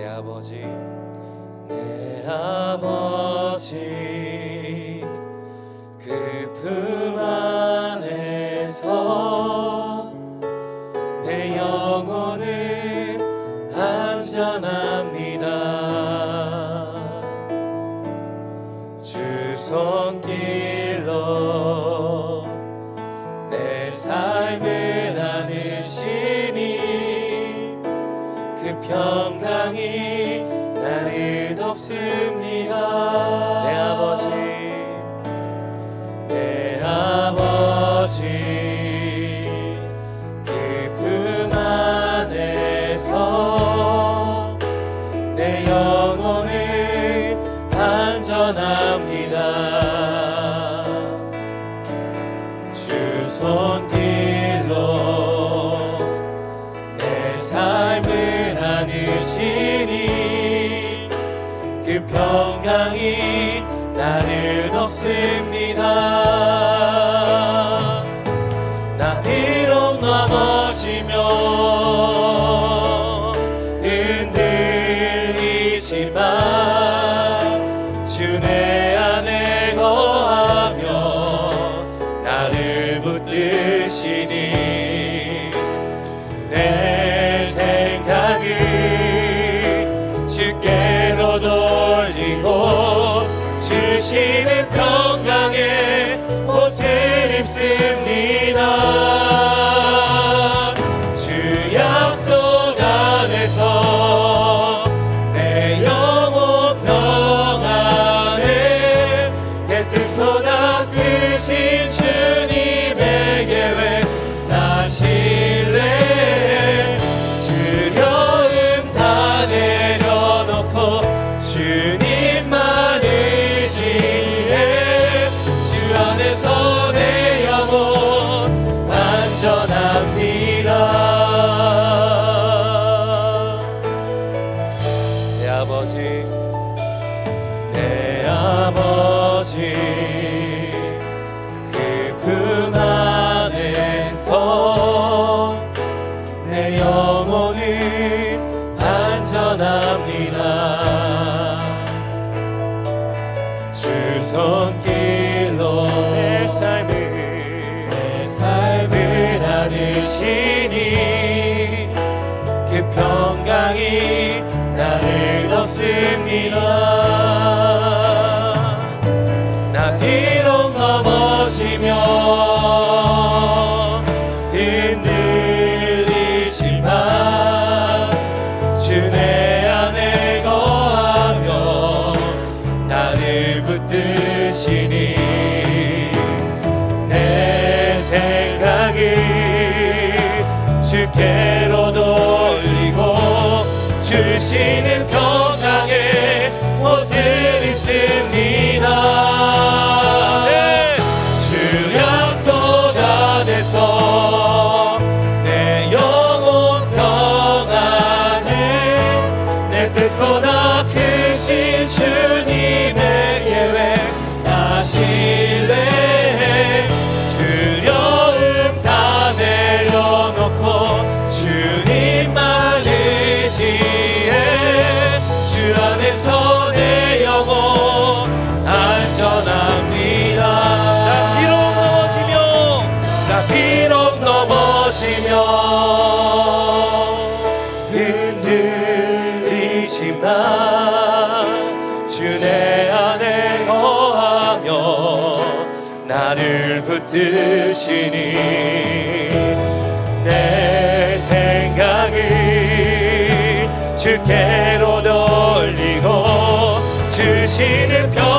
내 아버지 내 아버지. 그 품 안 내 아버지. 주시며 주께로 돌리고 주시는 평 붙드시니 내 생각이 주께로 돌리고 주시는 편.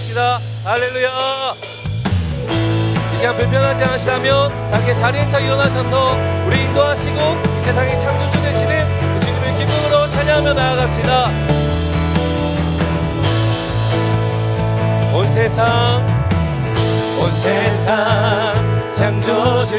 살립시다. 할렐루야. 이 시간 불편하지 않으시다면 함께 자리에서 일어나셔서 우리 인도하시고 이 세상의 창조주 되시는 주님을 기쁨으로 찬양하며 나아갑시다. 온 세상 온 세상 창조주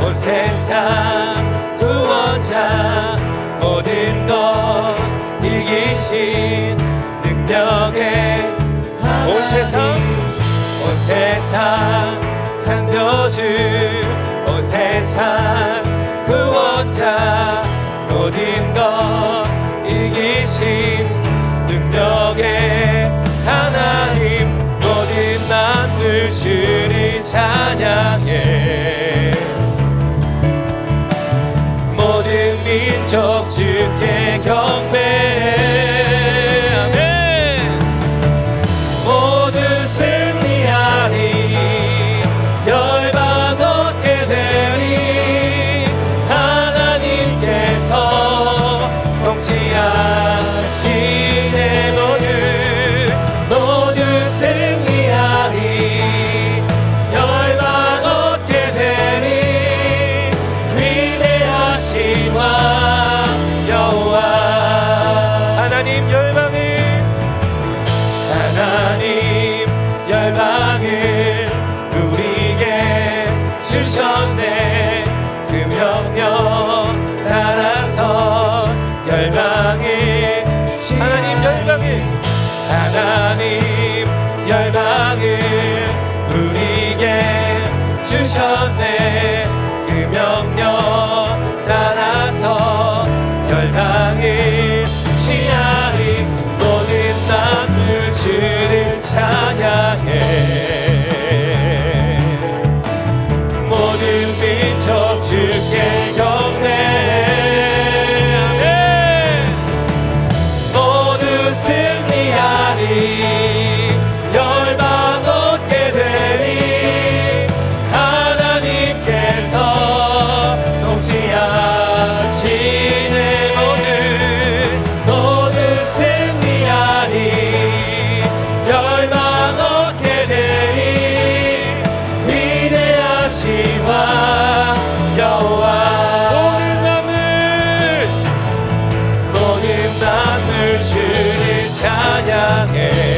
온 세상 구원자 모든 것 이기신 능력의 세상 온 세상 창조주 온 세상 구원자 모든 것 이기신 능력의 하나님 모든 만물 주를 찬양해. 모든 민족 주께 경배해 향해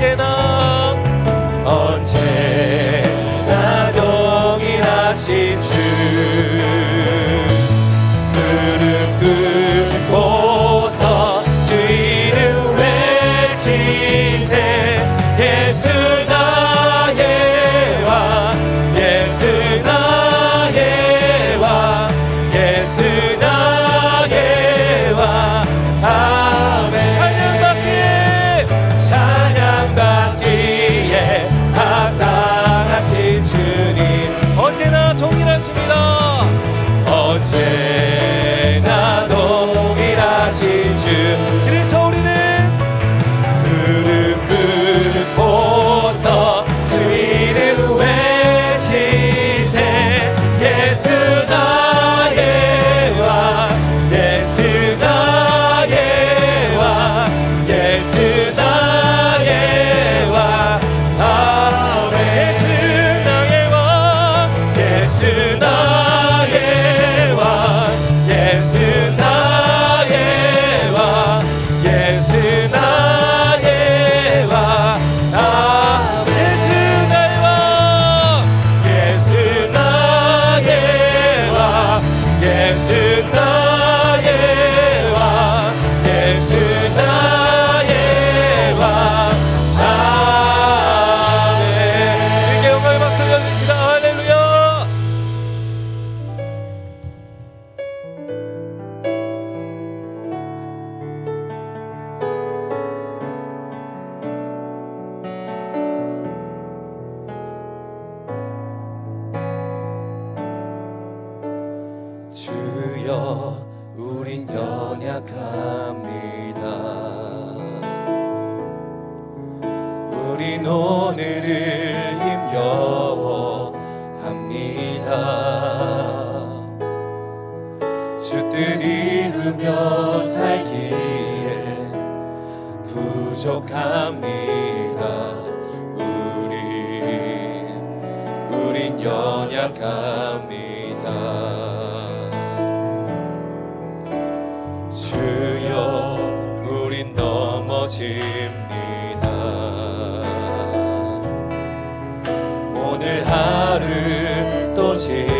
给的 하며 살기에 부족합니다. 우린 우린 연약합니다. 주여, 우린 넘어집니다. 오늘 하루 또 지.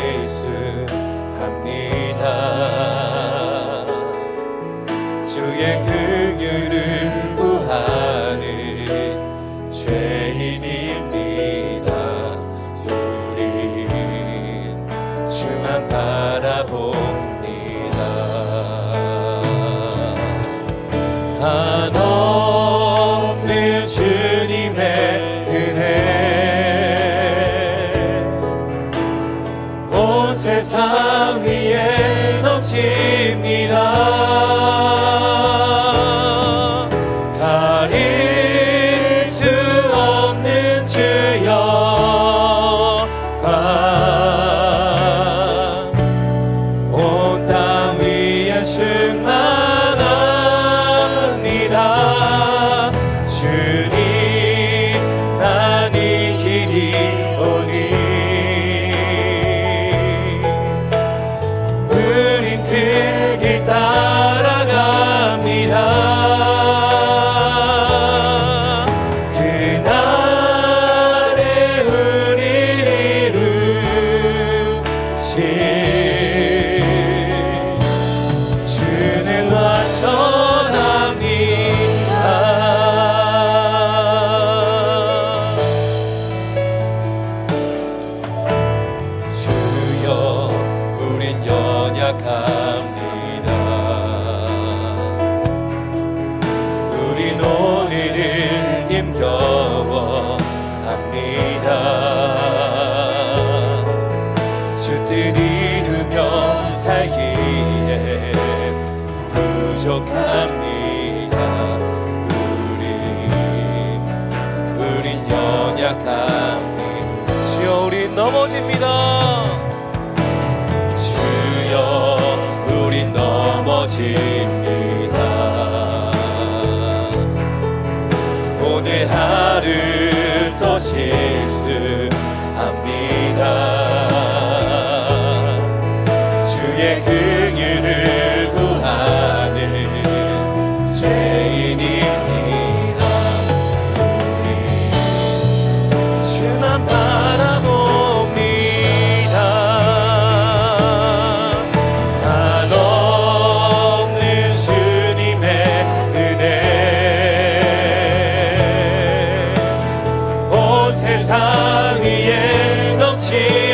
세상 위에 넘칩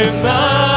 위에